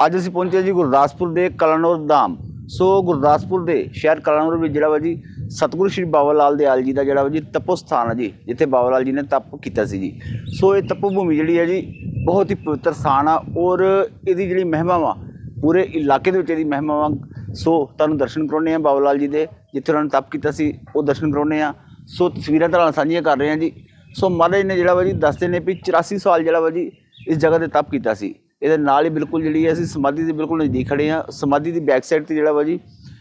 ਅੱਜ ਅਸੀਂ ਪਹੁੰਚੇ ਜੀ ਗੁਰਦਾਸਪੁਰ ਦੇ ਕਲਾਨੌਰ ਧਾਮ। ਸੋ ਗੁਰਦਾਸਪੁਰ ਦੇ ਸ਼ਹਿਰ ਕਲਾਨੌਰ ਵਿੱਚ ਜਿਹੜਾ ਵਾ ਜੀ ਸਤਿਗੁਰੂ ਸ਼੍ਰੀ ਬਾਬਾ ਲਾਲ ਦਿਆਲ ਜੀ ਦਾ ਜਿਹੜਾ ਵਾ ਜੀ ਤਪੋ ਸਥਾਨ ਹੈ ਜੀ, ਜਿੱਥੇ ਬਾਬਾ ਲਾਲ ਜੀ ਨੇ ਤਪ ਕੀਤਾ ਸੀ ਜੀ। ਸੋ ਇਹ ਤਪੋ ਭੂਮੀ ਜਿਹੜੀ ਹੈ ਜੀ ਬਹੁਤ ਹੀ ਪਵਿੱਤਰ ਸਥਾਨ ਆ ਔਰ ਇਹਦੀ ਜਿਹੜੀ ਮਹਿਮਾ ਵਾ ਪੂਰੇ ਇਲਾਕੇ ਦੇ ਵਿੱਚ ਇਹਦੀ ਮਹਿਮਾ ਵਾ ਸੋ ਤੁਹਾਨੂੰ ਦਰਸ਼ਨ ਕਰਾਉਣੇ ਆ ਬਾਬਾ ਲਾਲ ਜੀ ਦੇ, ਜਿੱਥੇ ਉਹਨਾਂ ਨੇ ਤਪ ਕੀਤਾ ਸੀ, ਉਹ ਦਰਸ਼ਨ ਕਰਾਉਣੇ ਆ ਸੋ ਤਸਵੀਰਾਂ ਤੁਹਾਡੇ ਨਾਲ ਸਾਂਝੀਆਂ ਕਰ ਰਹੇ ਆ ਜੀ। ਸੋ ਮਹਾਰਾਜ ਨੇ ਜਿਹੜਾ ਵਾ ਜੀ ਦੱਸਦੇ ਨੇ ਵੀ 84 ਸਾਲ ਜਿਹੜਾ ਵਾ ਜੀ ਇਸ ਜਗ੍ਹਾ ਤੇ ਤਪ ਕੀਤਾ ਸੀ। ਇਹਦੇ ਨਾਲ ਹੀ ਬਿਲਕੁਲ ਜਿਹੜੀ ਹੈ ਅਸੀਂ ਸਮਾਧੀ ਦੇ ਬਿਲਕੁਲ ਨਜ਼ਦੀਕ ਖੜੇ ਆ ਸਮਾਧੀ ਦੀ ਬੈਕ ਸਾਈਡ ਤੇ ਜਿਹੜਾ ਵਾ ਜੀ,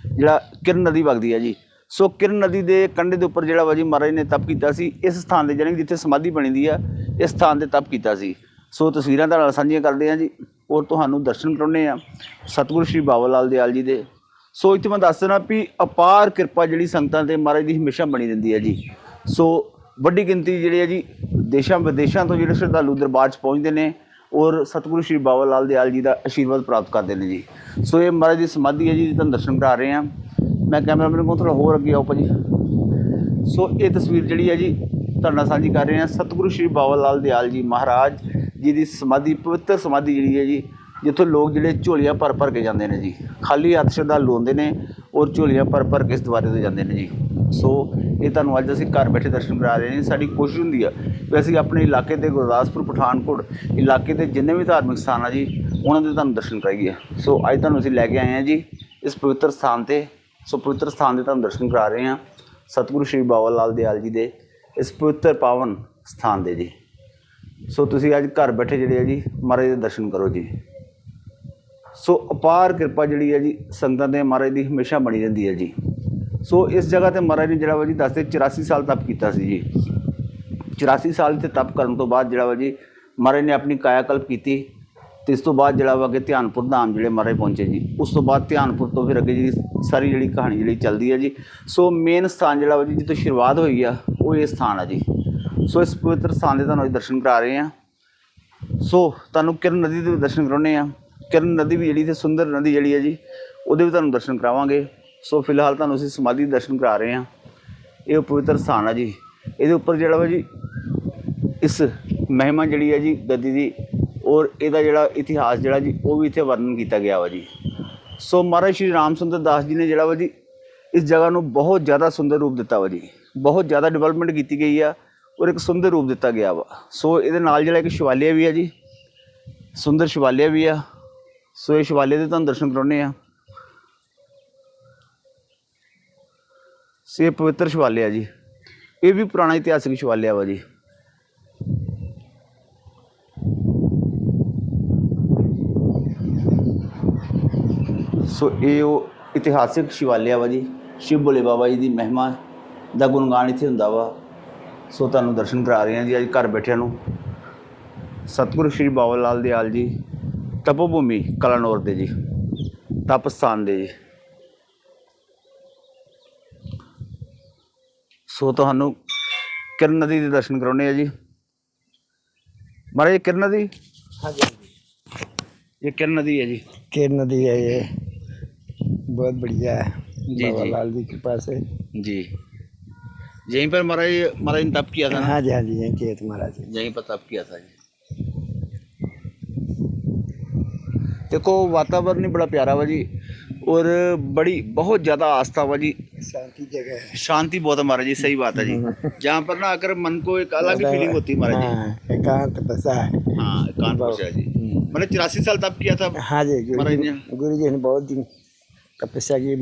ਜਿਹੜਾ ਕਿਰਨ ਨਦੀ ਵਗਦੀ ਹੈ ਜੀ। ਸੋ ਕਿਰਨ ਨਦੀ ਦੇ ਕੰਢੇ ਦੇ ਉੱਪਰ ਜਿਹੜਾ ਵਾ ਜੀ ਮਹਾਰਾਜ ਨੇ ਤਪ ਕੀਤਾ ਸੀ, ਇਸ ਸਥਾਨ ਦੇ ਜਾਣੀ ਕਿ ਜਿੱਥੇ ਸਮਾਧੀ ਬਣੀ ਦੀ ਆ, ਇਸ ਸਥਾਨ ਤੇ ਤਪ ਕੀਤਾ ਸੀ। ਸੋ ਤਸਵੀਰਾਂ ਤੁਹਾਡੇ ਨਾਲ ਸਾਂਝੀਆਂ ਕਰਦੇ ਆ ਜੀ, ਔਰ ਤੁਹਾਨੂੰ ਦਰਸ਼ਨ ਕਰਾਉਣੇ ਆ ਸਤਿਗੁਰੂ ਸ਼੍ਰੀ ਬਾਬਾ ਲਾਲ ਦਿਆਲ ਜੀ ਦੇ। ਸੋ ਇੱਥੇ ਮੈਂ ਦੱਸ ਦੇਣਾ ਵੀ ਅਪਾਰ ਕਿਰਪਾ ਜਿਹੜੀ ਸੰਗਤਾਂ ਤੇ ਮਹਾਰਾਜ ਦੀ ਹਮੇਸ਼ਾ ਬਣੀ ਰਹਿੰਦੀ ਹੈ ਜੀ। ਸੋ ਵੱਡੀ ਗਿਣਤੀ ਜਿਹੜੀ ਆ ਜੀ, ਦੇਸ਼ਾਂ ਵਿਦੇਸ਼ਾਂ ਤੋਂ ਜਿਹੜੇ ਸ਼ਰਧਾਲੂ ਦਰਬਾਰ 'ਚ ਪਹੁੰਚਦੇ ਨੇ ਔਰ ਸਤਿਗੁਰੂ ਸ਼੍ਰੀ ਬਾਬਾ ਲਾਲ ਦਿਆਲ ਜੀ ਦਾ ਆਸ਼ੀਰਵਾਦ ਪ੍ਰਾਪਤ ਕਰਦੇ ਨੇ ਜੀ। ਸੋ ਇਹ ਮਹਾਰਾਜ ਦੀ ਸਮਾਧੀ ਹੈ ਜੀ ਤੁਹਾਨੂੰ ਦਰਸ਼ਨ ਕਰਾ ਰਹੇ ਹਾਂ। ਮੈਂ ਕੈਮਰਾਮੈਨ ਕੋਲ ਥੋੜਾ ਹੋਰ ਅੱਗੇ ਆਓ ਭਾਜੀ। ਸੋ ਇਹ ਤਸਵੀਰ ਜਿਹੜੀ ਹੈ ਜੀ, ਤੁਹਾਡੇ ਨਾਲ ਸਾਂਝੀ ਕਰ ਰਹੇ ਹਾਂ। ਸਤਿਗੁਰੂ ਸ਼੍ਰੀ ਬਾਬਾ ਲਾਲ ਦਿਆਲ ਜੀ ਮਹਾਰਾਜ ਜੀ ਦੀ ਸਮਾਧੀ, ਪਵਿੱਤਰ ਸਮਾਧੀ ਜਿਹੜੀ ਹੈ ਜੀ ਜਿੱਥੋਂ ਲੋਕ ਜਿਹੜੇ ਝੋਲੀਆਂ ਭਰ ਭਰ ਕੇ ਜਾਂਦੇ ਨੇ ਜੀ, ਖਾਲੀ ਹੱਥ ਸ਼ਰਧਾਲੂ ਆਉਂਦੇ ਨੇ, ਔਰ ਝੋਲੀਆਂ ਭਰ ਭਰ ਕੇ ਇਸ ਦੁਆਰੇ ਤੋਂ ਜਾਂਦੇ ਨੇ ਜੀ। ਸੋ ਇਹ ਤੁਹਾਨੂੰ ਅੱਜ ਅਸੀਂ ਘਰ ਬੈਠੇ ਦਰਸ਼ਨ ਕਰਾ ਰਹੇ ਹਾਂ। ਸਾਡੀ ਕੋਸ਼ਿਸ਼ ਹੁੰਦੀ ਆ ਵੀ ਅਸੀਂ ਆਪਣੇ ਇਲਾਕੇ ਦੇ ਗੁਰਦਾਸਪੁਰ, ਪਠਾਨਕੋਟ ਇਲਾਕੇ ਦੇ ਜਿੰਨੇ ਵੀ ਧਾਰਮਿਕ ਸਥਾਨ ਆ ਜੀ, ਉਹਨਾਂ ਦੇ ਤੁਹਾਨੂੰ ਦਰਸ਼ਨ ਕਰਾਈਏ। ਸੋ ਅੱਜ ਤੁਹਾਨੂੰ ਅਸੀਂ ਲੈ ਕੇ ਆਏ ਹਾਂ ਜੀ, ਇਸ ਪਵਿੱਤਰ ਸਥਾਨ ਤੇ। ਸੋ ਪਵਿੱਤਰ ਸਥਾਨ ਦੇ ਤੁਹਾਨੂੰ ਦਰਸ਼ਨ ਕਰਾ ਰਹੇ ਹਾਂ ਸਤਿਗੁਰੂ ਸ਼੍ਰੀ ਬਾਬਾ ਲਾਲ ਦਿਆਲ ਜੀ ਦੇ, ਇਸ ਪਵਿੱਤਰ ਪਾਵਨ ਸਥਾਨ ਦੇ ਜੀ। ਸੋ ਤੁਸੀਂ ਅੱਜ ਘਰ ਬੈਠੇ ਜਿਹੜੇ ਆ ਜੀ, ਮਹਾਰਾਜ ਦੇ ਦਰਸ਼ਨ ਕਰੋ ਜੀ। ਸੋ ਅਪਾਰ ਕਿਰਪਾ ਜਿਹੜੀ ਹੈ ਜੀ ਸੰਗਤਾਂ ਦੇ ਮਹਾਰਾਜ ਦੀ ਹਮੇਸ਼ਾ ਬਣੀ ਰਹਿੰਦੀ ਹੈ ਜੀ। ਸੋ ਇਸ ਜਗ੍ਹਾ ਤੇ ਮਹਾਰਾਜ ਨੇ ਜਿਹੜਾ ਵਾ ਜੀ ਦੱਸਦੇ 84 ਸਾਲ ਤਪ ਕੀਤਾ ਸੀ ਜੀ। 84 ਸਾਲ 'ਤੇ ਤਪ ਕਰਨ ਤੋਂ ਬਾਅਦ ਜਿਹੜਾ ਵਾ ਜੀ ਮਹਾਰਾਜ ਨੇ ਆਪਣੀ ਕਾਇਆ ਕਲਪ ਕੀਤੀ ਤੇ ਇਸ ਤੋਂ ਬਾਅਦ ਜਿਹੜਾ ਵਾ ਕਿ ਧਿਆਨਪੁਰ ਧਾਮ ਜਿਹੜੇ ਮਹਾਰਾਜ ਪਹੁੰਚੇ ਜੀ। ਉਸ ਤੋਂ ਬਾਅਦ ਧਿਆਨਪੁਰ ਤੋਂ ਫਿਰ ਅੱਗੇ ਜਿਹੜੀ ਸਾਰੀ ਜਿਹੜੀ ਕਹਾਣੀ ਜਿਹੜੀ ਚੱਲਦੀ ਹੈ ਜੀ। ਸੋ ਮੇਨ ਸਥਾਨ ਜਿਹੜਾ ਵਾ ਜੀ ਜਿੱਥੋਂ ਸ਼ੁਰੂਆਤ ਹੋਈ ਆ, ਉਹ ਇਹ ਸਥਾਨ ਆ ਜੀ। ਸੋ ਇਸ ਪਵਿੱਤਰ ਸਥਾਨ ਦੇ ਤੁਹਾਨੂੰ ਅਸੀਂ ਦਰਸ਼ਨ ਕਰਾ ਰਹੇ ਹਾਂ। ਸੋ ਤੁਹਾਨੂੰ ਕਿਰਨ ਨਦੀ ਦੇ ਦਰਸ਼ਨ ਕਰਾਉਣੇ ਆ ਕਿਰਨ ਨਦੀ ਵੀ ਜਿਹੜੀ ਤੇ ਸੁੰਦਰ ਨਦੀ ਜਿਹੜੀ ਹੈ ਜੀ, ਉਹਦੇ ਵੀ ਤੁਹਾਨੂੰ ਦਰਸ਼ਨ ਕਰਾਵਾਂਗੇ। ਸੋ ਫਿਲਹਾਲ ਤੁਹਾਨੂੰ ਅਸੀਂ ਸਮਾਧੀ ਦੇ ਦਰਸ਼ਨ ਕਰਾ ਰਹੇ ਹਾਂ। ਇਹ ਪਵਿੱਤਰ ਸਥਾਨ ਆ ਜੀ। ਇਹਦੇ ਉੱਪਰ ਜਿਹੜਾ ਵਾ ਜੀ, ਇਸ ਮਹਿਮਾ ਜਿਹੜੀ ਹੈ ਜੀ, ਗੱਦੀ ਦੀ, ਔਰ ਇਹਦਾ ਜਿਹੜਾ ਇਤਿਹਾਸ ਜਿਹੜਾ ਜੀ, ਉਹ ਵੀ ਇੱਥੇ ਵਰਣਨ ਕੀਤਾ ਗਿਆ ਵਾ ਜੀ। ਸੋ ਮਹਾਰਾਜ ਸ਼੍ਰੀ ਰਾਮ ਸੁੰਦਰ ਦਾਸ ਜੀ ਨੇ ਜਿਹੜਾ ਵਾ ਜੀ, ਇਸ ਜਗ੍ਹਾ ਨੂੰ ਬਹੁਤ ਜ਼ਿਆਦਾ ਸੁੰਦਰ ਰੂਪ ਦਿੱਤਾ ਵਾ ਜੀ। ਬਹੁਤ ਜ਼ਿਆਦਾ ਡਿਵੈਲਪਮੈਂਟ ਕੀਤੀ ਗਈ ਆ, ਔਰ ਇੱਕ ਸੁੰਦਰ ਰੂਪ ਦਿੱਤਾ ਗਿਆ ਵਾ। ਸੋ ਇਹਦੇ ਨਾਲ ਜਿਹੜਾ ਇੱਕ ਸ਼ਿਵਾਲਿਆ ਵੀ ਆ ਜੀ, ਸੁੰਦਰ ਸ਼ਿਵਾਲਿਆ ਵੀ ਆ ਸੋ ਇਹ ਸ਼ਿਵਾਲਿਆ ਦੇ ਤੁਹਾਨੂੰ ਦਰਸ਼ਨ ਕਰਾਉਣੇ ਆ ਸੇ ਪਵਿੱਤਰ ਸ਼ਿਵਾਲਿਆ ਜੀ। ਇਹ ਵੀ ਪੁਰਾਣਾ ਇਤਿਹਾਸਿਕ ਸ਼ਿਵਾਲਿਆ ਵਾ ਜੀ। ਸੋ ਇਹ ਉਹ ਇਤਿਹਾਸਿਕ ਸ਼ਿਵਾਲਿਆ ਵਾ ਜੀ। ਸ਼ਿਵ ਭੋਲੇ ਬਾਬਾ ਜੀ ਦੀ ਮਹਿਮਾ ਦਾ ਗੁਣਗਾਨ ਇੱਥੇ ਹੁੰਦਾ ਵਾ। ਸੋ ਤੁਹਾਨੂੰ ਦਰਸ਼ਨ ਕਰਾ ਰਹੇ ਹਾਂ ਜੀ ਅੱਜ ਘਰ ਬੈਠਿਆਂ ਨੂੰ। ਸਤਿਗੁਰੂ ਸ਼੍ਰੀ ਬਾਬਾ ਲਾਲ ਦਿਆਲ ਜੀ ਤਪੋ ਭੂਮੀ ਕਲਾਨੌਰ ਦੇ ਜੀ ਤਪ ਸਥਾਨ ਦੇ ਜੀ ਸੋ ਤੁਹਾਨੂੰ ਕਿਰਨ ਨਦੀ ਦੇ ਦਰਸ਼ਨ ਕਰਾਉਣੇ ਆ ਜੀ ਮਹਾਰਾਜ ਇਹ ਕਿਰਨ ਨਦੀ हाँ जी ਇਹ ਕਿਰਨ ਨਦੀ ਹੈ ਜੀ के नदी है ये बहुत बढ़िया है जी, बाबा जी। लाल जी की कृपा से जी यहीं पर महाराज महाराज ने तप किया था ना हाँ जी हाँ जी यहीं खेत महाराज जी यहीं पर तप किया था जी देखो वातावरण ही बड़ा प्यारा वा जी और बड़ी बहुत ज़्यादा आस्था वा जी शांति जगह है शांति बहुत है महाराज जी सही बात है जी जहाँ पर ना आकर मन को एक अलग ही फीलिंग होती है महाराज जी हाँ एकांत बसा है हाँ कानपुर से है जी मैंने चौरासी साल तप किया था हाँ जी गुरु महाराज जी ने गुरु जी ने बहुत दिन तपस्या की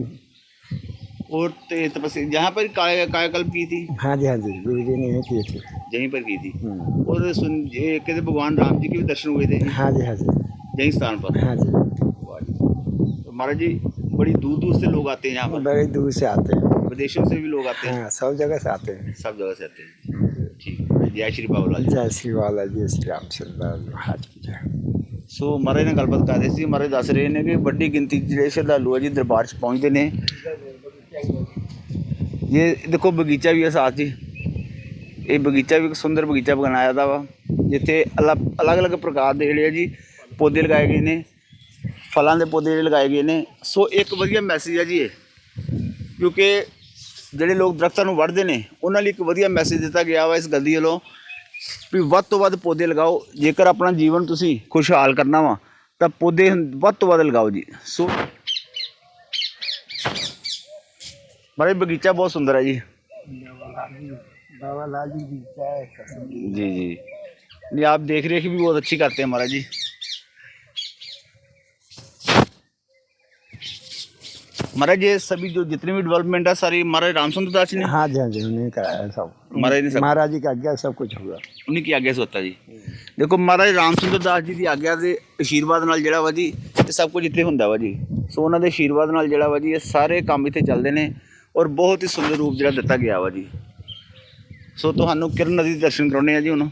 और ते- तपस्या जहाँ पर काय कायाकल्प की थी हाँ जी हाँ जी गुरु जी ने यहीं किए थे यहीं पर की थी हम्म। और सुन ये कहते भगवान राम जी के भी दर्शन हुए थे हाँ जी हाँ जी यही स्थान पर हाँ जी तो महाराज जी बड़ी दूर दूर से लोग आते हैं यहाँ पर बड़े दूर से आते हैं विदेशों से भी लोग आते हैं हाँ सब जगह से आते हैं सब जगह से आते हैं ठीक है जय श्री बाबूलाल जी जय श्री बाला जय श्री रामचंद्र महाराज की जय ਸੋ ਮਹਾਰਾਜ ਨਾਲ ਗੱਲਬਾਤ ਕਰ ਰਹੇ ਸੀ ਮਹਾਰਾਜ ਦੱਸ ਰਹੇ ਨੇ ਕਿ ਵੱਡੀ ਗਿਣਤੀ 'ਚ ਜਿਹੜੇ ਸ਼ਰਧਾਲੂ ਆ ਜੀ ਦਰਬਾਰ 'ਚ ਪਹੁੰਚਦੇ ਨੇ ਇਹ ਦੇਖੋ ਬਗੀਚਾ ਵੀ ਹੈ ਸਾਥ ਜੀ ਇਹ ਬਗੀਚਾ ਵੀ ਇੱਕ ਸੁੰਦਰ ਬਗੀਚਾ ਬਣਾਇਆ ਦਾ ਵਾ ਜਿੱਥੇ ਅਲੱਗ-ਅਲੱਗ ਪ੍ਰਕਾਰ ਦੇ ਜਿਹੜੇ ਆ ਜੀ ਪੌਦੇ ਲਗਾਏ ਗਏ ਨੇ ਫਲਾਂ ਦੇ ਪੌਦੇ ਜਿਹੜੇ ਲਗਾਏ ਗਏ ਨੇ ਸੋ ਇੱਕ ਵਧੀਆ ਮੈਸੇਜ ਹੈ ਜੀ ਇਹ ਕਿਉਂਕਿ ਜਿਹੜੇ ਲੋਕ ਦਰਖਤਾਂ ਨੂੰ ਵੱਢਦੇ ਨੇ ਉਹਨਾਂ ਲਈ ਇੱਕ ਵਧੀਆ ਮੈਸੇਜ ਦਿੱਤਾ ਗਿਆ ਵਾ ਇਸ ਗੱਦੀ ਵੱਲੋਂ ਵੀ ਵੱਧ ਤੋਂ ਵੱਧ ਪੌਦੇ ਲਗਾਓ ਜੇਕਰ ਆਪਣਾ ਜੀਵਨ ਤੁਸੀਂ ਖੁਸ਼ਹਾਲ ਕਰਨਾ ਵਾ ਤਾਂ ਪੌਦੇ ਵੱਧ ਤੋਂ ਵੱਧ ਲਗਾਓ ਜੀ ਸੋ ਮਾਰੇ ਬਗੀਚਾ ਬਹੁਤ ਸੁੰਦਰ ਹੈ ਜੀ बाबा लाल जी की क्या है जी जी नहीं आप देख रेख भी बहुत अच्छी करते हैं महाराज जी महाराज ये सभी जो जितनी भी डेवलपमेंट है सारी महाराज रामचंद्र दास जी ने हाँ जी हाँ जी उन्हें कराया है सब महाराज ने सब महाराज जी का आज्ञा सब कुछ हुआ ਉਨੀ ਕੀ ਆਗਿਆ ਸੀ ਹੁੰਦਾ ਜੀ ਦੇਖੋ ਮਹਾਰਾਜ ਰਾਮ ਸੁੰਦਰ ਦਾਸ ਜੀ ਦੀ ਆਗਿਆ ਦੇ ਆਸ਼ੀਰਵਾਦ ਨਾਲ ਜਿਹੜਾ ਵਾ ਜੀ ਇਹ ਸਭ ਕੁਝ ਇੱਥੇ ਹੁੰਦਾ ਵਾ ਜੀ ਸੋ ਉਹਨਾਂ ਦੇ ਆਸ਼ੀਰਵਾਦ ਨਾਲ ਜਿਹੜਾ ਵਾ ਜੀ ਇਹ ਸਾਰੇ ਕੰਮ ਇੱਥੇ ਚੱਲਦੇ ਨੇ ਔਰ ਬਹੁਤ ਹੀ ਸੁੰਦਰ ਰੂਪ ਜਿਹੜਾ ਦਿੱਤਾ ਗਿਆ ਵਾ ਜੀ ਸੋ ਤੁਹਾਨੂੰ ਕਿਰਨ ਨਦੀ ਦੇ ਦਰਸ਼ਨ ਕਰਾਉਣੇ ਆ ਜੀ ਹੁਣ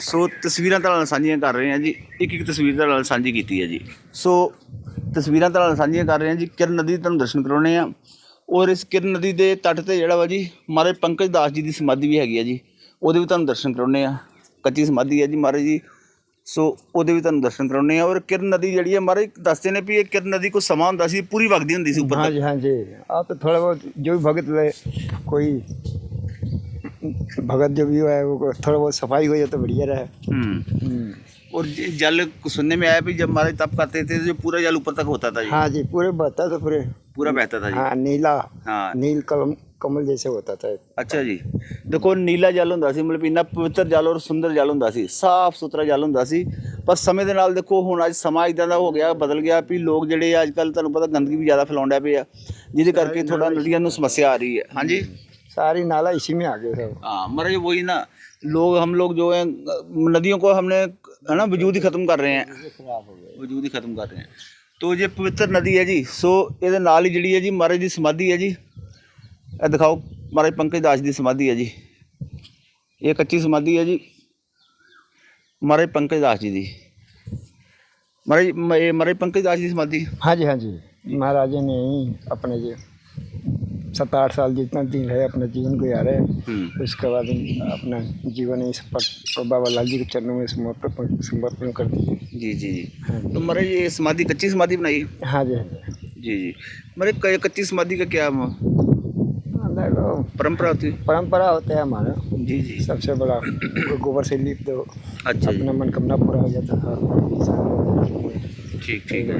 ਸੋ ਤਸਵੀਰਾਂ ਤੁਹਾਡੇ ਨਾਲ ਸਾਂਝੀਆਂ ਕਰ ਰਹੇ ਹਾਂ ਜੀ ਇੱਕ ਇੱਕ ਤਸਵੀਰ ਤੁਹਾਡੇ ਨਾਲ ਸਾਂਝੀ ਕੀਤੀ ਹੈ ਜੀ ਸੋ ਤਸਵੀਰਾਂ ਤੁਹਾਡੇ ਨਾਲ ਸਾਂਝੀਆਂ ਕਰ ਰਹੇ ਹਾਂ ਜੀ ਕਿਰਨ ਨਦੀ ਦੇ ਤੁਹਾਨੂੰ ਦਰਸ਼ਨ ਕਰਾਉਣੇ ਆ ਔਰ ਇਸ ਕਿਰਨ ਨਦੀ ਦੇ ਤੱਟ ਤੇ ਜਿਹੜਾ ਵਾ ਜੀ ਮਹਾਰਾਜ ਪੰਕਜ ਦਾਸ ਜੀ ਦੀ ਸਮਾਧੀ ਵੀ ਹੈਗੀ ਹੈ ਜੀ ਉਹਦੇ ਵੀ ਤੁਹਾਨੂੰ ਦਰਸ਼ਨ ਕਰਾਉਣੇ ਆ ਕੱਚੀ ਸਮਾਧੀ ਹੈ ਜੀ ਮਹਾਰਾਜ ਜੀ ਸੋ ਉਹਦੇ ਵੀ ਤੁਹਾਨੂੰ ਦਰਸ਼ਨ ਕਰਾਉਣੇ ਆ ਔਰ ਕਿਰਨ ਨਦੀ ਜਿਹੜੀ ਹੈ ਮਹਾਰਾਜ ਦੱਸਦੇ ਨੇ ਵੀ ਇਹ ਕਿਰਨ ਨਦੀ ਕੋ ਸਮਾਂ ਹੁੰਦਾ ਸੀ ਪੂਰੀ ਵਗਦੀ ਹੁੰਦੀ ਸੀ ਉੱਪਰ हाँ ਤੱਕ जी हाँ जी आप तो थोड़ा बहुत जो भी भगत ले कोई भगत जो भी है वो थोड़ा बहुत सफाई हो जाए तो बढ़िया रहे हम्म हम्म। और ये जल सुनने में आया भी जब महाराज तप करते थे तो जो पूरा जल ऊपर तक होता था जी हाँ जी पूरे बहता तो पूरे पूरा बहता था जी हाँ नीला हाँ नील कलम कमल जैसे होता था ਅੱਛਾ ਜੀ ਦੇਖੋ ਨੀਲਾ ਜਲ ਹੁੰਦਾ ਸੀ ਮਤਲਬ ਇੰਨਾ ਪਵਿੱਤਰ ਜਲ ਔਰ ਸੁੰਦਰ ਜਲ ਹੁੰਦਾ ਸੀ ਸਾਫ਼ ਸੁਥਰਾ ਜਲ ਹੁੰਦਾ ਸੀ ਪਰ ਸਮੇਂ ਦੇ ਨਾਲ ਦੇਖੋ ਹੁਣ ਅੱਜ ਸਮਾਂ ਇਦਾਂ ਦਾ ਹੋ ਗਿਆ ਬਦਲ ਗਿਆ ਵੀ ਲੋਕ ਜਿਹੜੇ ਆ ਅੱਜ ਕੱਲ ਤੁਹਾਨੂੰ ਪਤਾ ਗੰਦਗੀ ਵੀ ਜ਼ਿਆਦਾ ਫੈਲਾਉਣ ਡਿਆ ਪਏ ਆ ਜਿਹਦੇ ਕਰਕੇ ਥੋੜਾ ਨਦੀਆਂ ਨੂੰ ਸਮੱਸਿਆ ਆ ਰਹੀ ਹੈ ਹਾਂਜੀ सारी नाला इसी में आ गए सब हाँ महाराज वही ना लोग हम लोग जो है नदियों को हमने है ना वजूद ही खत्म कर रहे हैं खराब हो गए ਵਜੂਦ ਹੀ ਖਤਮ ਕਰ ਰਹੇ ਹਾਂ ਤੋ ਜੇ ਪਵਿੱਤਰ ਨਦੀ ਹੈ ਜੀ ਸੋ ਇਹਦੇ ਨਾਲ ਹੀ ਜਿਹੜੀ ਹੈ ਜੀ ਮਹਾਰਾਜ ਦੀ ਸਮਾਧੀ ਹੈ ਜੀ ਇਹ ਦਿਖਾਓ ਮਹਾਰਾਜ ਪੰਕਜ ਦਾਸ ਦੀ ਸਮਾਧੀ ਹੈ ਜੀ ਇਹ ਕੱਚੀ ਸਮਾਧੀ ਹੈ ਜੀ ਮਹਾਰਾਜ ਪੰਕਜ ਦਾਸ ਜੀ ਦੀ ਮਹਾਰਾਜ ਮ- ਇਹ ਮਹਾਰਾਜ ਪੰਕਜ ਦਾਸ ਜੀ ਦੀ ਸਮਾਧੀ हाँ जी हाँ जी महाराजा ने ही अपने जो सात आठ साल जितना दिन है अपने जीवन गुजारे ਹੂੰ उसके बाद अपना जीवन इस पर बाबा लाल जी के चरणों में समर्पण समर्पण कर दिए। जी जी जी। हाँ। तो महाराज ये समाधि कच्ची समाधि बनाई? हाँ जी हाँ जी। जी महाराज कच्ची समाधि का क्या परंपरा होती? है परंपरा होता है हमारा। जी जी। सबसे बड़ा गोबर से लीप दो अच्छा अपना मनकामना पूरा हो जाता है। ठीक ठीक है।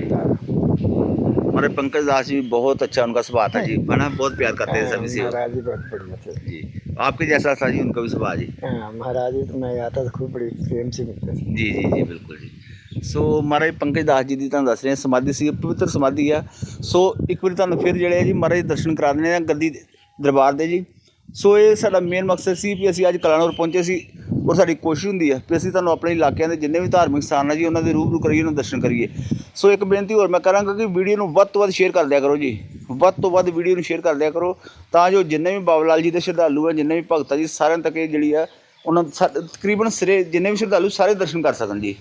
हमारे पंकज दास जी बहुत अच्छा उनका स्वभाव था जी बड़ा बहुत प्यार करते थे सभी से महाराज जी बहुत बढ़िया थे जी आपके जैसा था जी उनका भी स्वभाव जी हाँ महाराज जी तो मैं आता था खूब बड़ी प्रेम से मिलते थे ਜੀ ਜੀ ਜੀ ਬਿਲਕੁਲ ਜੀ ਸੋ ਮਹਾਰਾਜ ਪੰਕਜ ਦਾਸ ਜੀ ਦੀ ਤੁਹਾਨੂੰ ਦੱਸ ਰਹੇ ਹਾਂ ਸਮਾਧੀ ਸੀ ਪਵਿੱਤਰ ਸਮਾਧੀ ਆ ਸੋ ਇੱਕ ਵਾਰੀ ਤੁਹਾਨੂੰ ਫਿਰ ਜਿਹੜੇ ਆ ਜੀ ਮਹਾਰਾਜ ਦੇ ਦਰਸ਼ਨ ਕਰਾ ਦਿੰਦੇ ਆ ਗੱਦੀ ਦੇ- ਦਰਬਾਰ ਦੇ ਜੀ ਸੋ ਇਹ ਸਾਡਾ ਮੇਨ ਮਕਸਦ ਸੀ ਵੀ ਅਸੀਂ ਅੱਜ ਕਲਾਨੌਰ ਪਹੁੰਚੇ ਸੀ ਔਰ ਸਾਡੀ ਕੋਸ਼ਿਸ਼ ਹੁੰਦੀ ਹੈ ਵੀ ਅਸੀਂ ਤੁਹਾਨੂੰ ਆਪਣੇ ਇਲਾਕਿਆਂ ਦੇ ਜਿੰਨੇ ਵੀ ਧਾਰਮਿਕ ਸਥਾਨ ਆ ਜੀ ਉਹਨਾਂ ਦੇ ਰੂਬਰੂ ਕਰੀਏ ਉਹਨਾਂ ਦੇ ਦਰਸ਼ਨ ਕਰੀਏ ਸੋ ਇੱਕ ਬੇਨਤੀ ਹੋਰ ਮੈਂ ਕਰਾਂਗਾ ਕਿ ਵੀਡੀਓ ਨੂੰ ਵੱਧ ਤੋਂ ਵੱਧ ਸ਼ੇਅਰ ਕਰ ਦਿਆ ਕਰੋ ਜੀ। ਵੱਧ ਤੋਂ ਵੱਧ ਵੀਡੀਓ ਨੂੰ ਸ਼ੇਅਰ ਕਰ ਦਿਆ ਕਰੋ ਤਾਂ ਜੋ ਜਿੰਨੇ ਵੀ ਬਾਬਾ ਲਾਲ ਜੀ ਦੇ ਸ਼ਰਧਾਲੂ ਆ, ਜਿੰਨੇ ਵੀ ਭਗਤਾਂ ਜੀ, ਸਾਰਿਆਂ ਤੱਕ ਇਹ ਜਿਹੜੀ ਆ, ਉਹਨਾਂ ਸਾ- ਤਕਰੀਬਨ ਸਿਰੇ ਜਿੰਨੇ ਵੀ ਸ਼ਰਧਾਲੂ ਸਾਰੇ ਦਰਸ਼ਨ ਕਰ ਸਕਣ ਜੀ।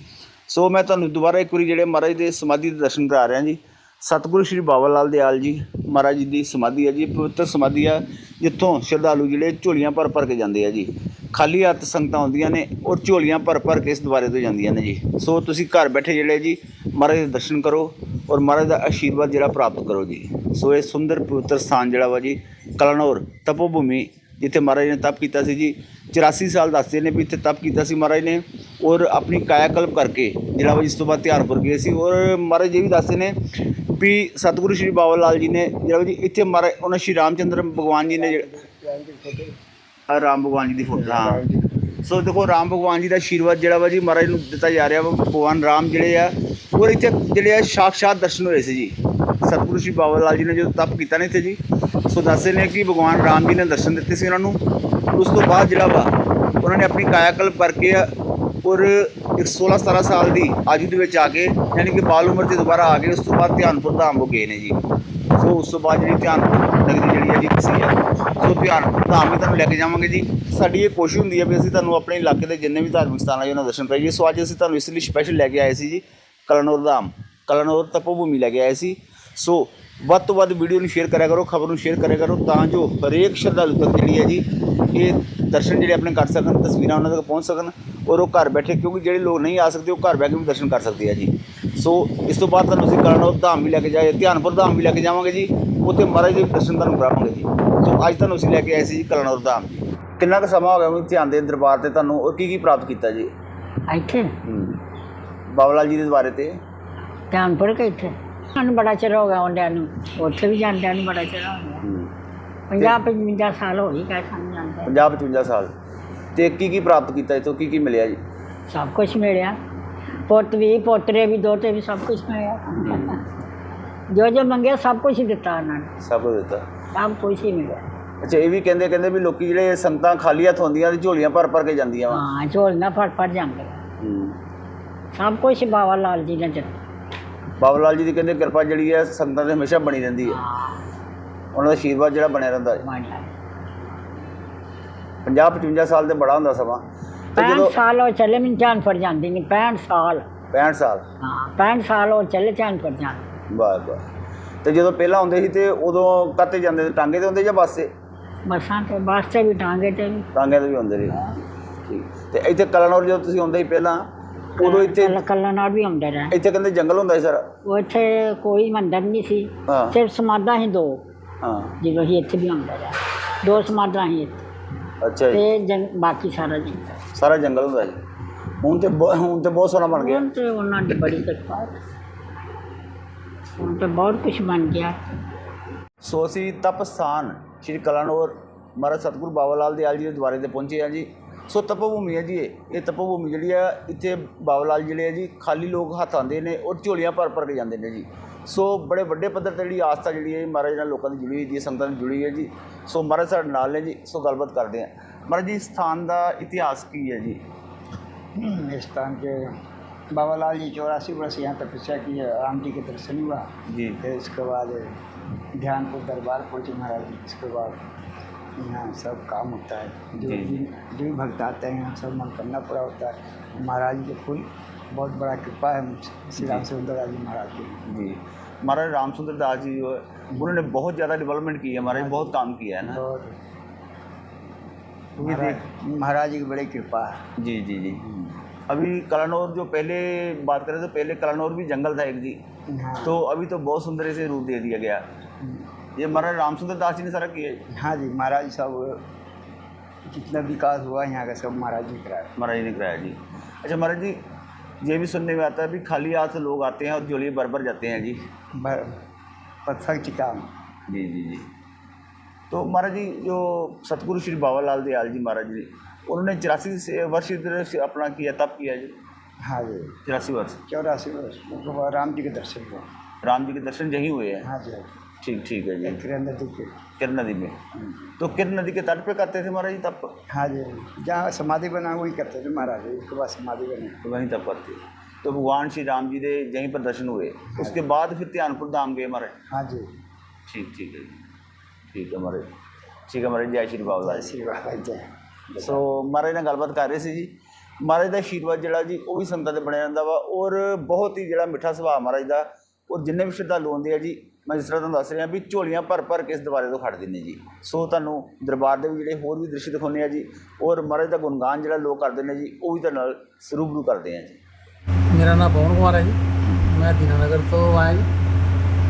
ਸੋ ਮੈਂ ਤੁਹਾਨੂੰ ਦੁਬਾਰਾ ਇੱਕ ਵਾਰੀ ਜਿਹੜੇ ਮਹਾਰਾਜ ਦੇ ਸਮਾਧੀ ਦੇ ਦਰਸ਼ਨ ਕਰਾ ਰਿਹਾ ਜੀ। ਸਤਿਗੁਰੂ ਸ਼੍ਰੀ ਬਾਬਾ ਲਾਲ ਦਿਆਲ ਜੀ ਮਹਾਰਾਜ ਜੀ ਦੀ ਸਮਾਧੀ ਹੈ ਜੀ, ਪਵਿੱਤਰ ਸਮਾਧੀ ਆ, ਜਿੱਥੋਂ ਸ਼ਰਧਾਲੂ ਜਿਹੜੇ ਝੋਲੀਆਂ ਭਰ ਭਰ ਕੇ ਜਾਂਦੇ ਆ ਜੀ। ਖਾਲੀ ਹੱਥ ਸੰਗਤਾਂ ਆਉਂਦੀਆਂ ਨੇ ਔਰ ਝੋਲੀਆਂ ਭਰ ਭਰ ਕੇ ਇਸ ਦੁਆਰੇ ਤੋਂ ਜਾਂਦੀਆਂ ਨੇ ਜੀ। ਸੋ ਤੁਸੀਂ ਘਰ ਬੈਠੇ ਜਿਹੜੇ ਜੀ ਮਹਾਰਾਜ ਦੇ ਦਰਸ਼ਨ ਕਰੋ ਔਰ ਮਹਾਰਾਜ ਦਾ ਆਸ਼ੀਰਵਾਦ ਜਿਹੜਾ ਪ੍ਰਾਪਤ ਕਰੋ ਜੀ। ਸੋ ਇਹ ਸੁੰਦਰ ਪਵਿੱਤਰ ਸਥਾਨ ਜਿਹੜਾ ਵਾ ਜੀ, ਕਲਨੌਰ ਤਪੋ ਭੂਮੀ ਜਿੱਥੇ ਮਹਾਰਾਜ ਨੇ ਤਪ ਕੀਤਾ ਸੀ ਜੀ। 84 ਸਾਲ ਦੱਸਦੇ ਨੇ ਵੀ ਇੱਥੇ ਤਪ ਕੀਤਾ ਸੀ ਮਹਾਰਾਜ ਨੇ ਔਰ ਆਪਣੀ ਕਾਇਆ ਕਲਪ ਕਰਕੇ ਜਿਹੜਾ ਵਾ ਜਿਸ ਤੋਂ ਬਾਅਦ ਧਿਆਨਪੁਰ ਗਏ ਸੀ। ਔਰ ਮਹਾਰਾਜ ਇਹ ਵੀ ਦੱਸਦੇ ਨੇ ਵੀ ਸਤਿਗੁਰੂ ਸ਼੍ਰੀ ਬਾਬਾ ਲਾਲ ਜੀ ਨੇ ਜਿਹੜਾ ਵਾ ਜੀ ਇੱਥੇ ਮਹਾਰਾਜ, ਉਹਨਾਂ ਸ਼੍ਰੀ ਰਾਮਚੰਦਰ ਭਗਵਾਨ ਜੀ ਨੇ ਜਿਹੜਾ ਰਾਮ ਭਗਵਾਨ ਜੀ ਦੀ ਫੋਟੋ, ਹਾਂ। ਸੋ ਦੇਖੋ, ਰਾਮ ਭਗਵਾਨ ਜੀ ਦਾ ਆਸ਼ੀਰਵਾਦ ਜਿਹੜਾ ਵਾ ਜੀ ਮਹਾਰਾਜ ਨੂੰ ਦਿੱਤਾ ਜਾ ਰਿਹਾ ਵਾ, ਭਗਵਾਨ ਰਾਮ ਜਿਹੜੇ ਆ, ਔਰ ਇੱਥੇ ਜਿਹੜੇ ਆ ਸਾਖਸ਼ਾਤ ਦਰਸ਼ਨ ਹੋਏ ਸੀ ਜੀ। ਸਤਿਗੁਰੂ ਸ਼੍ਰੀ ਬਾਬਾ ਲਾਲ ਜੀ ਨੇ ਜਦੋਂ ਤਪ ਕੀਤਾ ਨੇ ਇੱਥੇ ਜੀ। ਸੋ ਦੱਸਦੇ ਨੇ ਕਿ ਭਗਵਾਨ ਰਾਮ ਜੀ ਨੇ ਦਰਸ਼ਨ ਦਿੱਤੇ ਸੀ ਉਹਨਾਂ ਨੂੰ। ਉਸ ਤੋਂ ਬਾਅਦ ਜਿਹੜਾ ਵਾ, ਉਹਨਾਂ ਨੇ ਆਪਣੀ ਕਾਇਆ ਕਲਪ ਕਰਕੇ ਔਰ ਇੱਕ 16 17 ਸਾਲ ਦੀ ਆਜੂ ਦੇ ਵਿੱਚ ਆ ਕੇ, ਯਾਨੀ ਕਿ ਬਾਲ ਉਮਰ 'ਚ ਦੁਬਾਰਾ ਆ ਕੇ ਉਸ ਤੋਂ ਬਾਅਦ ਧਿਆਨਪੁਰ ਧਾਮ ਹੋ ਗਏ ਨੇ ਜੀ। ਸੋ ਉਸ ਤੋਂ ਬਾਅਦ ਜਿਹੜੀ ਧਿਆਨਪੁਰ ਹੈ ਜੀ ਕਿਸੇ ਆ। ਸੋ ਧਿਆਨਪੁਰ ਧਾਮ ਵੀ ਤੁਹਾਨੂੰ ਲੈ ਕੇ ਜਾਵਾਂਗੇ ਜੀ। ਸਾਡੀ ਇਹ ਕੋਸ਼ਿਸ਼ ਹੁੰਦੀ ਹੈ ਵੀ ਅਸੀਂ ਤੁਹਾਨੂੰ ਆਪਣੇ ਇਲਾਕੇ ਦੇ ਜਿੰਨੇ ਵੀ ਧਾਰਮਿਕ ਸਥਾਨ ਆ ਜੀ ਉਹਨਾਂ ਦਰਸ਼ਨ ਕਰਾਈਏ। ਸੋ ਅੱਜ ਅਸੀਂ ਤੁਹਾਨੂੰ ਇਸ ਲਈ ਸਪੈਸ਼ਲ ਲੈ ਕੇ ਆਏ ਸੀ ਜੀ, ਕਲਨੌਰ ਧਾਮ ਕਲਨੌਰ ਤਪੋਭੂਮੀ ਲੈ ਕੇ ਆਏ ਸੀ। ਸੋ ਵੱਧ ਤੋਂ ਵੱਧ ਵੀਡੀਓ ਨੂੰ ਸ਼ੇਅਰ ਕਰਿਆ ਕਰੋ, ਖਬਰ ਨੂੰ ਸ਼ੇਅਰ ਕਰਿਆ ਕਰੋ ਤਾਂ ਜੋ ਹਰੇਕ ਸ਼ਰਧਾਲੂ ਤੱਕ ਜਿਹੜੀ ਹੈ ਜੀ, ਇਹ ਦਰਸ਼ਨ ਜਿਹੜੇ ਆਪਣੇ ਕਰ ਸਕਣ, ਤਸਵੀਰਾਂ ਉਹਨਾਂ ਤੱਕ ਪਹੁੰਚ ਸਕਣ ਔਰ ਉਹ ਘਰ ਬੈਠੇ ਕਿਉਂਕਿ ਜਿਹੜੇ ਲੋਕ ਨਹੀਂ ਆ ਸਕਦੇ ਉਹ ਘਰ ਬੈਠ ਕੇ ਵੀ ਦਰਸ਼ਨ ਕਰ ਸਕਦੇ ਆ ਜੀ। ਸੋ ਇਸ ਤੋਂ ਬਾਅਦ ਤੁਹਾਨੂੰ ਅਸੀਂ ਕਲਨੌਰ ਧਾਮ ਵੀ ਲੈ ਕੇ ਜਾਏ, ਧਿਆਨਪੁਰ ਧਾਮ ਵੀ ਲੈ ਕੇ ਜਾਵਾਂਗੇ ਜੀ। ਉੱਥੇ ਮਹਾਰਾਜ ਦੇ ਦਰਸ਼ਨ ਤੁਹਾਨੂੰ ਕਰਾਵਾਂਗੇ ਜੀ। ਸੋ ਅੱਜ ਤੁਹਾਨੂੰ ਅਸੀਂ ਲੈ ਕੇ ਆਏ ਸੀ ਜੀ ਕਲਨੌਰ ਧਾਮ ਜੀ ਕਿੰਨਾ ਕੁ ਸਮਾਂ ਹੋ ਗਿਆ ਮੈਨੂੰ ਧਿਆਨ ਦੇ ਦਰਬਾਰ ਤੇ ਤੁਹਾਨੂੰ ਔਰ ਕੀ ਕੀ ਪ੍ਰਾਪਤ ਕੀਤਾ ਜੀ? ਇੱਥੇ? ਬਾਬਾ ਲਾਲ ਜੀ ਦੇ ਦੁਆਰੇ ਤੇ। ਧਿਆਨਪੁਰ ਕਿ ਇੱਥੇ। ਸਾਨੂੰ ਬੜਾ ਚਿਰ ਹੋ ਗਿਆ ਆਉਂਦਿਆਂ ਨੂੰ। ਉੱਥੇ ਵੀ ਜਾਂਦਿਆਂ ਨੂੰ ਬੜਾ ਚਿਰ ਹੋ ਗਿਆ। ਹੂੰ। 50 55 ਸਾਲ ਹੋ ਗਈ ਕਹਿ ਸਾਨੂੰ ਜਾਂਦੇ 50 55 ਸਾਲ। ਤੇ ਕੀ ਕੀ ਪ੍ਰਾਪਤ ਕੀਤਾ ਇਥੋਂ? ਕੀ ਕੀ ਮਿਲਿਆ ਜੀ? ਸਭ ਕੁਝ ਮਿਲਿਆ। ਪੁੱਤ ਵੀ ਪੋਤਰੇ ਵੀ ਦੋਤੇ ਵੀ ਸਭ ਕੁਝ ਮਿਲਿਆ। ਜੋ ਜੋ ਮੰਗਿਆ ਸਭ ਕੁਝ ਦਿੱਤਾ ਉਹਨਾਂ ਨੇ। ਸਭ ਕੁਝ ਦਿੱਤਾ। ਸਭ ਕੁਝ ਹੀ ਮਿਲਿਆ। ਅੱਛਾ ਇਹ ਵੀ ਕਹਿੰਦੇ ਕਹਿੰਦੇ ਵੀ ਲੋਕੀ ਜਿਹੜੇ ਸੰਗਤਾਂ ਖਾਲੀ ਹੱਥ ਹੁੰਦੀਆਂ ਤੇ ਝੋਲੀਆਂ ਭਰ ਭਰ ਕੇ ਜਾਂਦੀਆਂ ਵਾ। ਹਾਂ ਝੋਲੀਆਂ ਫੜ ਫੜ ਜਾਂਦੇ ਹੂੰ। ਸਭ ਕੁਝ ਬਾਬਾ ਲਾਲ ਜੀ ਨੇ ਦਿੱਤਾ। ਬਾਬਾ ਲਾਲ ਜੀ ਦੀ ਕਹਿੰਦੇ ਕਿਰਪਾ ਜਿਹੜੀ ਹੈ ਸੰਗਤਾਂ ਤੇ ਹਮੇਸ਼ਾ ਬਣੀ ਰਹਿੰਦੀ ਹੈ। ਹਾਂ। ਉਹਨਾਂ ਦਾ ਆਸ਼ੀਰਵਾਦ ਜਿਹੜਾ ਬਣਿਆ ਰਹਿੰਦਾ ਹੈ। ਮਾਇਆ 50 55 ਸਾਲ ਤੇ ਬੜਾ ਹੁੰਦਾ ਸਮਾਂ। ਤੇ 65 ਜਦੋਂ ਸਾਲ ਹੋ ਚੱਲੇ ਮੈਨੂੰ ਜਾਨ ਫੜ ਜਾਂਦੀ ਨਹੀਂ 65 ਸਾਲ। 65 ਸਾਲ। ਹਾਂ 65 ਸਾਲ ਹੋ ਚੱਲੇ ਜਾਨ ਫੜ ਜਾਂਦੀ। ਬਾਏ ਬਾਏ ਤੇ ਜਦੋਂ ਪਹਿਲਾਂ ਹੁੰਦੇ ਸੀ ਤੇ ਉਦੋਂ ਕੱਤੇ ਜਾਂਦੇ ਸੀ? ਟਾਂਗੇ ਤੇ ਹੁੰਦੇ ਜਾਂ ਬੱਸੇ ਬੱਸਾਂ ਤੇ ਬੱਸ ਤੇ ਵੀ ਟਾਂਗੇ ਤੇ ਵੀ। ਟਾਂਗੇ ਤੇ ਵੀ ਹੁੰਦੇ ਰਹੇ। ਠੀਕ। ਤੇ ਇੱਥੇ ਕਲਨੌਰ ਜਦੋਂ ਤੁਸੀਂ ਹੁੰਦੇ ਸੀ ਪਹਿਲਾਂ ਉਦੋਂ ਇੱਥੇ ਕੱਲ ਕੱਲਾਂ ਨਾਲ ਵੀ ਆਉਂਦੇ ਰਹੇ। ਇੱਥੇ ਕਹਿੰਦੇ ਜੰਗਲ ਹੁੰਦਾ ਸੀ ਸਾਰਾ? ਉਹ ਇੱਥੇ ਕੋਈ ਮੰਦਰ ਨਹੀਂ ਸੀ। ਹਾਂ। ਸਿਰਫ ਸਮਾਧਾਂ ਹੀ ਦੋ। ਹਾਂ। ਜਦੋਂ ਹੀ ਇੱਥੇ ਵੀ ਆਉਂਦੇ ਰਹੇ। ਦੋ ਸਮਾਧਾਂ ਹੀ ਇੱਥੇ। ਅੱਛਾ ਜੀ। ਤੇ ਜੰਗ ਬਾਕੀ ਸਾਰਾ ਜੀ ਸਾਰਾ ਜੰਗਲ ਹੁੰਦਾ ਸੀ। ਹੁਣ ਤੇ ਬਹੁ- ਹੁਣ ਤੇ ਬਹੁਤ ਸੋਹਣਾ ਬਣ ਗਿਆ। ਹੁਣ ਤੇ ਉਹਨਾਂ ਦੀ ਬੜੀ ਕਿਰਪਾ। ਹੈ। ਹੁਣ ਤਾਂ ਬਹੁਤ ਕੁਝ ਬਣ ਗਿਆ। ਸੋ ਅਸੀਂ ਤਪਸਥਾਨ ਸ਼੍ਰੀ ਕਲਨੌਰ ਮਹਾਰਾਜ ਸਤਗੁਰੂ ਬਾਬਾ ਲਾਲ ਦੇ ਆਲ ਜੀ ਦੇ ਦੁਆਰੇ ਤੇ ਪਹੁੰਚੇ ਆ ਜੀ। ਸੋ ਤਪੋ ਭੂਮੀ ਹੈ ਜੀ ਇਹ। ਤਪੋ ਭੂਮੀ ਜਿਹੜੀ ਆ ਇੱਥੇ ਬਾਬਾ ਲਾਲ ਜਿਹੜੇ ਆ ਜੀ ਖਾਲੀ ਲੋਕ ਹੱਥ ਆਉਂਦੇ ਨੇ ਔਰ ਝੋਲੀਆਂ ਭਰ ਭਰ ਕੇ ਜਾਂਦੇ ਨੇ ਜੀ। ਸੋ ਬੜੇ ਵੱਡੇ ਪੱਧਰ ਤੇ ਜਿਹੜੀ ਆਸਥਾ ਜਿਹੜੀ ਹੈ ਮਹਾਰਾਜ ਨਾਲ ਲੋਕਾਂ ਦੀ ਜੁੜੀ ਹੋਈ ਹੈ ਸੰਤਾਂ ਨਾਲ ਜੁੜੀ ਹੈ ਜੀ। ਸੋ ਮਹਾਰਾਜ ਸਾਡੇ ਨਾਲ ਨੇ ਜੀ ਸੋ ਗੱਲਬਾਤ ਕਰਦੇ ਆ ਮਹਾਰਾਜ ਜੀ ਸਥਾਨ ਦਾ ਇਤਿਹਾਸ ਕੀ ਹੈ ਜੀ? ਇਸ ਸਥਾਨ ਕੇ बाबा लाल जी चौरासी वर्ष यहाँ तपस्या की है राम जी के दर्शन हुआ। जी। फिर इसके बाद ध्यानपुर दरबार पहुँचे महाराज जी। इसके बाद यहाँ सब काम होता है। जो भी जो। भी भक्त आते हैं यहाँ सब मनोकामना पूरा होता है। महाराज जी के फुल बहुत बड़ा कृपा है श्री राम सुंदर दास जी महाराज की। जी। महाराज राम सुंदर दास जी है उन्होंने बहुत ज़्यादा डेवलपमेंट की है। महाराज बहुत काम किया है ना? महाराज। की बड़ी कृपा है। जी जी जी। अभी कलानौर जो पहले बात करें तो पहले कलानौर भी जंगल था एक जी। हाँ। तो अभी तो बहुत सुंदर से रूप दे दिया गया। ये महाराज राम सुंदर दास जी ने सारा किया? हाँ जी महाराज सब जितना विकास हुआ यहाँ का सब महाराज जी कराया। महाराज ने कराया जी। अच्छा महाराज जी ये भी सुनने में आता है भी खाली हाथ से लोग आते हैं और झोली भर भर जाते हैं जी। बर- पत्थर चिका जी जी जी। तो महाराज जी जो सतगुरु श्री बाबा लाल दयाल जी महाराज जी उन्होंने चौरासी से वर्ष इधर से अपना किया तब किया जी? हाँ जी। चौरासी वर्ष। चौरासी वर्ष राम जी के दर्शन हुआ। राम जी के दर्शन यहीं हुए हैं? हाँ जी ठीक ठीक है जी। किरण नदी के। किरण नदी में। तो किरण नदी के तट पे करते थे महाराज जी तब? हाँ जी जहाँ समाधि बना वही करते थे महाराज जी उसके बाद समाधि बने। तो वहीं तब करते तो भगवान श्री राम जी दे यहीं पर दर्शन हुए। उसके बाद फिर ध्यानपुर धाम गए महाराज। हाँ जी। ठीक ठीक है जी। ਠੀਕ ਹੈ ਮਹਾਰਾਜ ਠੀਕ ਹੈ ਮਹਾਰਾਜ ਜੈ ਸ਼੍ਰੀ ਬਾਬਾ ਜੀ। ਆਸ਼ੀਰਵਾਦ ਜੈ। ਸੋ ਮਹਾਰਾਜ ਨਾਲ ਗੱਲਬਾਤ ਕਰ ਰਹੇ ਸੀ ਜੀ। ਮਹਾਰਾਜ ਦਾ ਆਸ਼ੀਰਵਾਦ ਜਿਹੜਾ ਜੀ ਉਹ ਵੀ ਸੰਤਾਂ ਤੇ ਬਣਿਆ ਜਾਂਦਾ ਵਾ ਔਰ ਬਹੁਤ ਹੀ ਜਿਹੜਾ ਮਿੱਠਾ ਸੁਭਾਅ ਮਹਾਰਾਜ ਦਾ ਔਰ ਜਿੰਨੇ ਵੀ ਸ਼ਰਧਾਲੂ ਹੁੰਦੇ ਆ ਜੀ ਮੈਂ ਜਿਸ ਤਰ੍ਹਾਂ ਤੁਹਾਨੂੰ ਦੱਸ ਰਿਹਾ ਵੀ ਝੋਲੀਆਂ ਭਰ ਭਰ ਕੇ ਇਸ ਦਰਬਾਰੇ ਤੋਂ ਖੜਦੇ ਨੇ ਜੀ। ਸੋ ਤੁਹਾਨੂੰ ਦਰਬਾਰ ਦੇ ਵੀ ਜਿਹੜੇ ਹੋਰ ਵੀ ਦ੍ਰਿਸ਼ ਦਿਖਾਉਂਦੇ ਆ ਜੀ ਔਰ ਮਹਾਰਾਜ ਦਾ ਗੁਣਗਾਨ ਜਿਹੜਾ ਲੋਕ ਕਰਦੇ ਨੇ ਜੀ ਉਹ ਵੀ ਤੁਹਾਡੇ ਨਾਲ ਸਰੂਬਰੂ ਕਰਦੇ ਆ ਜੀ। ਮੇਰਾ ਨਾਮ ਪਵਨ ਕੁਮਾਰ ਹੈ ਜੀ। ਮੈਂ ਦੀਨਾਨਗਰ ਤੋਂ ਆਇਆ ਜੀ।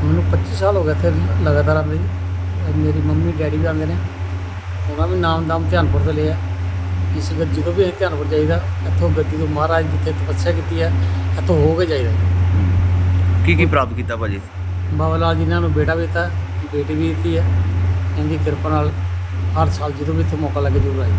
ਮੈਨੂੰ 25 ਸਾਲ ਹੋ ਗਏ ਇੱਥੇ ਲਗਾਤਾਰ ਆਉਂਦੇ ਜੀ। ਅਹ ਮੇਰੀ ਮੰਮੀ ਡੈਡੀ ਵੀ ਆਉਂਦੇ ਨੇ। ਉਹਨਾਂ ਵੀ ਨਾਮ ਦਾਮ ਧਿਆਨਪੁਰ ਤੋਂ ਲਿਆ ਇਸ ਗੱਡੀ ਜਦੋਂ ਵੀ ਧਿਆਨਪੁਰ ਜਾਈਦਾ। ਇੱਥੋਂ ਗੱਡੀ ਤੋਂ ਮਹਾਰਾਜ ਜਿੱਥੇ ਤਪੱਸਿਆ ਕੀਤੀ ਹੈ ਇੱਥੋਂ ਹੋ ਕੇ ਜਾਈਦਾ। ਕੀ ਕੀ ਪ੍ਰਾਪਤ ਕੀਤਾ ਭਾਜੀ? ਬਾਬਾ ਲਾਲ ਜੀ ਨੇ ਸਾਨੂੰ ਬੇਟਾ ਵੀ ਦਿੱਤਾ ਬੇਟੀ ਵੀ ਦਿੱਤੀ ਹੈ ਇਹਦੀ ਕਿਰਪਾ ਨਾਲ ਹਰ ਸਾਲ ਜਦੋਂ ਵੀ ਇੱਥੇ ਮੌਕਾ ਲੱਗੇ ਜ਼ਰੂਰ ਆਈ